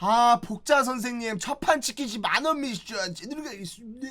아 복자 선생님 첫판 치킨시 만원 미션 제대로 가겠습니다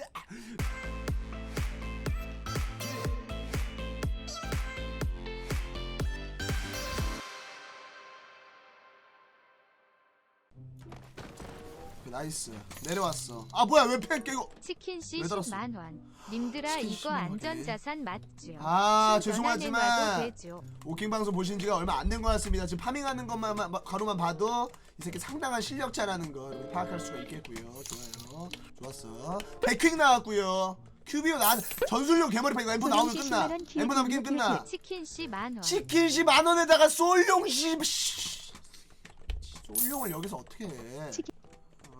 오케이, 나이스 내려왔어 아 뭐야 왜 팬게 이거 치킨씨 왜 들었어? 10만 원. 님들아 치킨 이거 10만 원이네. 안전자산 맞죠? 아, 죄송하지만 애마도 되죠. 오킹 방송 보신 지가 얼마 안 된 것 같습니다. 지금 파밍하는 것만 마- 가로만 봐도 이 새끼 상당한 실력자라는 걸 파악할 수가 있겠고요. 좋아요. 좋았어. 백킹 나왔고요. 큐비오 나 전술용 개머리판 이거 엠포 나오면 끝나. 엠포 나오면 게임 끝나. 치킨 씨 만 원. 치킨시 만 원에다가 솔용시 씨. 솔용을 여기서 어떻게 해? 치킨.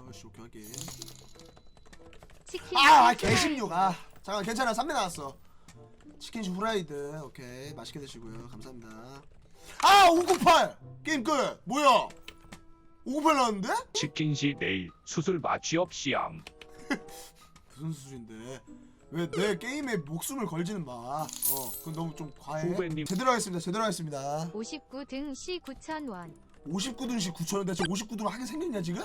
아씨 오케이 하긴. 치킨씨 아 후라이. 개십류가 잠깐 괜찮아 3매 나왔어 치킨시 후라이드 오케이 맛있게 드시고요 감사합니다 아 598 게임 끝 뭐야 598 나왔는데? 치킨 시 내일 수술 마취 없이암. 무슨 수준인데 왜 내 게임에 목숨을 걸지는 마 어 그건 너무 좀 과해 후배님. 제대로 하겠습니다 제대로 하겠습니다 59등 시 9천 원. 59dun씩 9천원 대체 59둔 하게 생겼냐 지금?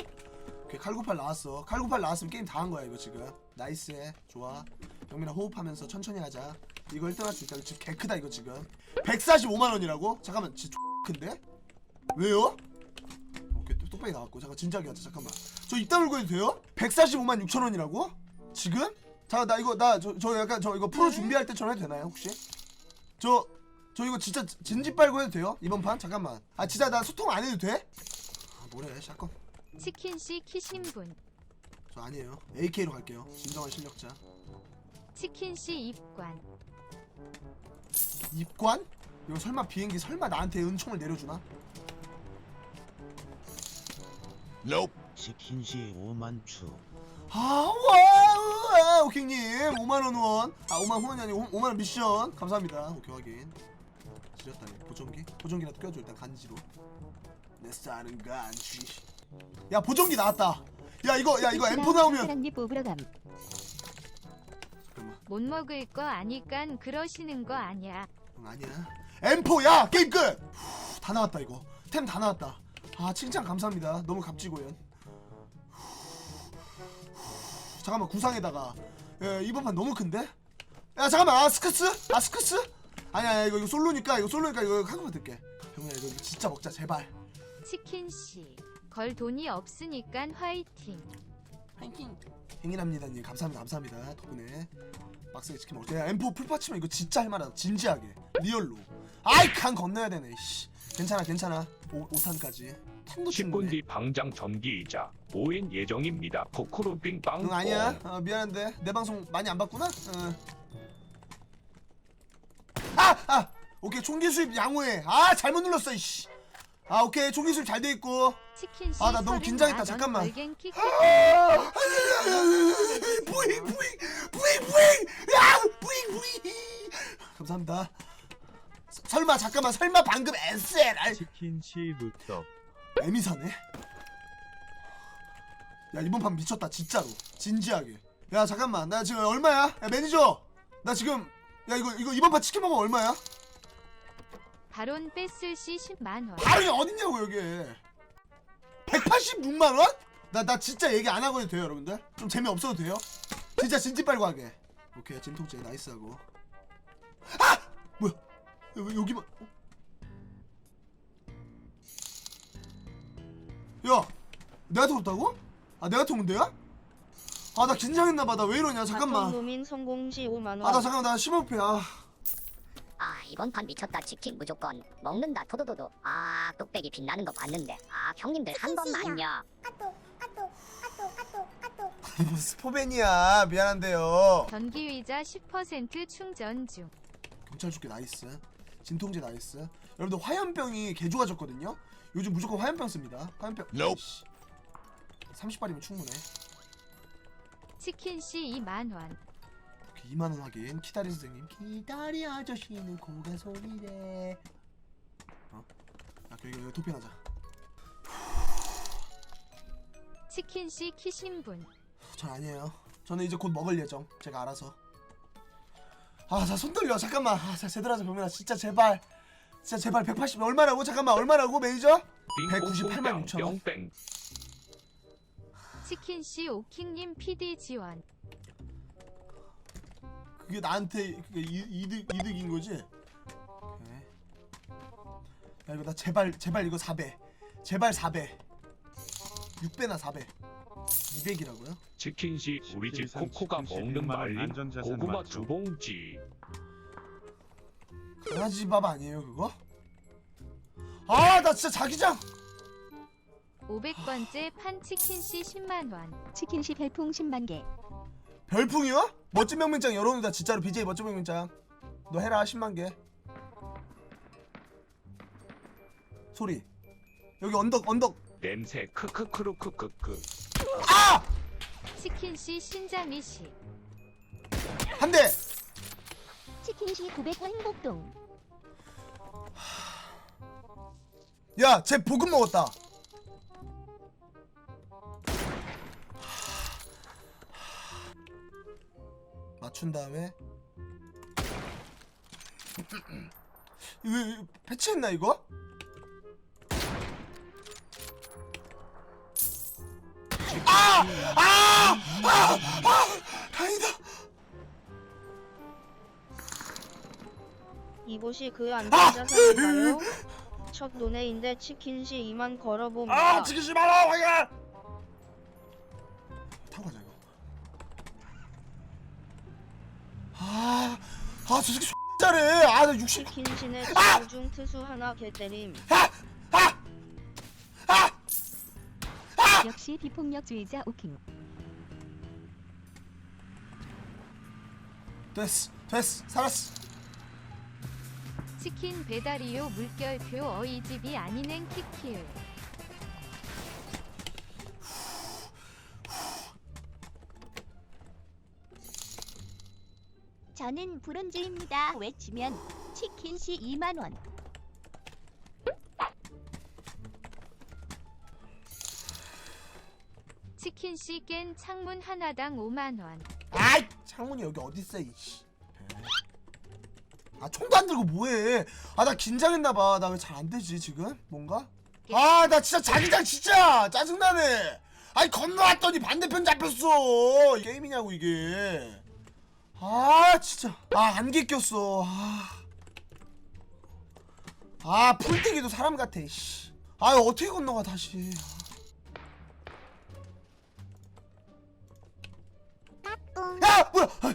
오케이 칼98 나왔어 칼98 나왔으면 게임 다 한 거야 이거 지금 나이스해 좋아 영민아 호흡하면서 천천히 하자 이거 1등 할 수 있다 지금 개 크다 이거 지금 145만원이라고? 잠깐만 진짜 큰데? 왜요? 똑바이 나왔고 잠깐 하자 잠깐만 저 이따 물고 해도 돼요? 145만 6천 원이라고? 지금? 잠깐 나 이거 나 저 저 약간 저 이거 프로 준비할 때처럼 해도 되나요 혹시? 저 저 이거 진짜 진지 빨고 해도 돼요? 이번 판? 잠깐만 아 진짜 나 소통 안 해도 돼? 아 뭐래 샷건 치킨씨 키신분. 저 아니에요 AK로 갈게요 진정한 실력자 치킨씨 입관. 입관? 이거 설마 비행기 설마 나한테 은총을 내려주나? 치킨시 5만 추. 아와 오킹님. 5만 원 후원. 아 5만 후원이 아니고 5 만원 미션. 감사합니다. 오케이 확인. 지렸다니. 보정기? 보정기라도 껴줘 일단 간지로. 내 싸는 간지. 야 보정기 나왔다. 야 이거 야 이거 M4 나오면 사랑니 뽑으러 감. 잠깐만. 못 먹을 거 아니깐 그러시는 거 아니야. 응, 아니야. M4 야 게임 끝! 후, 다 나왔다 이거. 템 다 나왔다 아 칭찬 감사합니다. 너무 값지고요 후, 잠깐만 구상에다가. 예, 이번 판 너무 큰데? 야 잠깐만 아 스크스? 아 스크스? 아니야 아니야, 이거 이거 솔로니까 이거 솔로니까 이거 한국만 들게. 병우야 이거 진짜 먹자 제발. 치킨 씨. 걸 돈이 없으니깐 화이팅. 파이팅. 행인합니다님. 감사합니다 감사합니다 덕분에. 빡세게 치킨 먹을 때 M4 풀파치면 이거 진짜 할만하다 진지하게. 리얼로. 아이 칸 건너야 되네 씨. 괜찮아 괜찮아 오, 5탄까지. 탄도 충분해 10분 뒤 방장 전기이자 오인 예정입니다. 코코로 빙빵. 응 아니야. 어, 미안한데. 내 방송 많이 안 봤구나? 어. 아! 아! 오케이. 총기 수입 양호해. 아 잘못 눌렀어 이씨. 아 오케이. 총기 수입 잘 돼 있고. 아, 나 너무 긴장했다, 30만 원 잠깐만. 아! 부잉 부잉 부잉 부잉! 야! 부잉 부잉! 감사합니다. 서- 설마 잠깐만 설마 방금 SLR 치킨시 루떡 에미사네? 야 이번 판 미쳤다 진짜로. 진지하게. 야 잠깐만 나 지금 얼마야? 야 매니저! 나 지금 야 이거 이거 이번 판 치킨 먹으면 얼마야? 바론 뺐을 시 10만 원. 바로 어딨냐고 여기. 186만 원? 나 나 진짜 얘기 안 하고 해도 돼요 여러분들? 좀 재미없어도 돼요? 진짜 진지 빨고 하게. 오케이 진통제 나이스하고. 아! 뭐야 여, 여기만. 어? 야 내가 들었다고? 아 내가 통문데야? 아 나 긴장했나봐. 나 왜 이러냐. 잠깐만. 노민 성공 시 5만 원. 아 나 잠깐만. 나 심호흡해 아. 아 이번 판 미쳤다. 치킨 무조건 먹는다. 토도도도. 아 뚝배기 빛나는 거 봤는데. 아 형님들 한 번만요 스포벤이야. 미안한데요. 전기의자 10% 충전 중. 경찰 죽게. 나이스 진통제 나이스. 여러분들 화염병이 개 좋아졌거든요. 요즘 무조건 화염병 씁니다. 화염병. 아이씨. 30발이면 충분해. 치킨씨 2만 원. 오케이, 2만원 확인. 키다리 선생님. 키다리 아저씨는 고개 소리래. 어? 야 여기 여기 도핑하자. 치킨씨 키신분. 전 아니에요. 저는 이제 곧 먹을 예정. 제가 알아서 아 자 손 떨려 잠깐만 아 자 제대로 하자 병민아 진짜 제발 진짜 제발 180 얼마라고 잠깐만 얼마라고 매니저 198만 6천 원. 뿅 치킨 씨 오킹님 PD 지원. 그게 나한테 그게 이, 이득 이득인 거지? 오케이. 야 이거 나 제발 제발 이거 4배. 제발 4배. 6배나 4배. 200이라고요? 치킨씨 우리 집 코코가 먹는 말린 고구마 맞죠? 두 봉지. 강아지 밥 아니에요 그거? 아 나 진짜 자기장 500번째 판 치킨씨 10만원. 치킨시 별풍 10만 개. 별풍이요? 멋진 명명장 열어놓는다 진짜로 BJ 멋진 명명장 너 해라 10만 개 소리 여기 언덕 언덕 냄새 크크크루 크크크. 아! 치킨 씨 신장이 씨. 한 대 치킨시 900 행복동. 야, 쟤 볶음 먹었다. 맞춘 다음에 이거 이거 패치했나 이거? 아! 아! 아! 아! 다행이다. 이곳이 그 아! 안전자산인가요? 첫 논해인데 치킨시 2만 걸어봅니다. 아, 지키지 마라, 황야. 타고 가자 이거. 아, 아, 저 새끼 X 잘해. 아, 나 60. 치킨신의 아! 친구 중 투수 하나 개때림. 아, 역시 비폭력주의자 오킹. 됐어, 됐어, 살았어. 치킨 배달이요 물결표 어이집이 아니는 키키을. 저는 브론즈입니다. 외치면 치킨시 2만 원. 치킨 씨 깬 창문 하나당 5만 원. 아이, 창문이 여기 어디 있어, 이씨. 아, 총도 안 들고 뭐해? 아, 나 긴장했나 봐. 나 왜 잘 안 되지 지금? 뭔가? 아, 나 진짜 자기장 진짜 짜증나네. 아니 건너왔더니 반대편 잡혔어. 게임이냐고 이게. 아, 진짜. 아, 안개 꼈어. 아, 아 풀떼기도 사람 같아. 씨. 아, 어떻게 건너가 다시. 야, 뭐야? 아,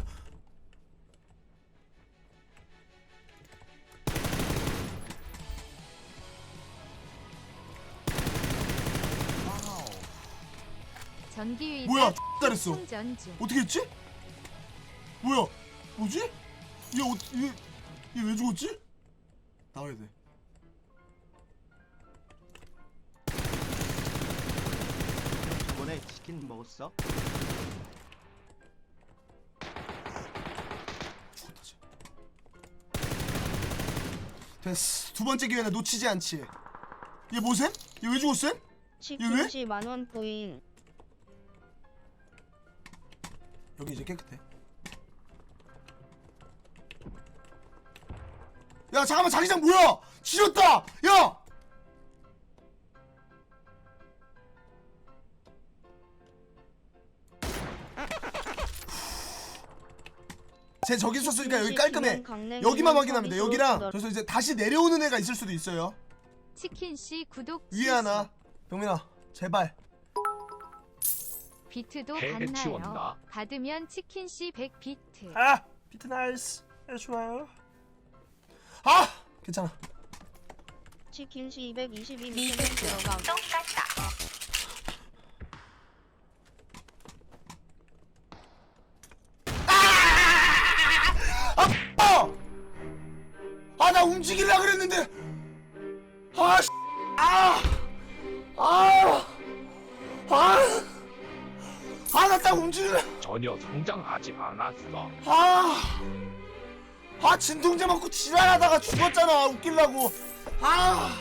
전기의자 뭐야? 잘했어. 충전 중. 어떻게 했지? 뭐야? 뭐지? 얘 어, 얘, 얘 왜 죽었지? 나와야 돼. 저번에 치킨 먹었어? 됐어. 두 번째 기회는 놓치지 않지. 얘 뭐셈? 얘 왜 죽었음? 치킨시 만원 포인. 여기 이제 깨끗해. 야 잠깐만 자기장 뭐야? 지렸다. 야. 쟤 저기 있었으니까 여기 깔끔해. 여기만 확인하면 돼. 여기랑 그래서 이제 다시 내려오는 애가 있을 수도 있어요. 치킨 씨 구독 위에. 하나. 병민아 제발. 비트도 해 받나요? 치웠나? 받으면 치킨 씨 100 비트. 아 비트 나이스. 아, 좋아요. 아 괜찮아. 치킨 시 222 미션 들어감. 아! 움직이려 그랬는데. 아, 씨. 아, 아, 아, 아, 나 딱 움직이려. 전혀 성장하지 않았어. 아, 아, 진통제 맞고 지랄하다가 죽었잖아. 웃기려고. 아,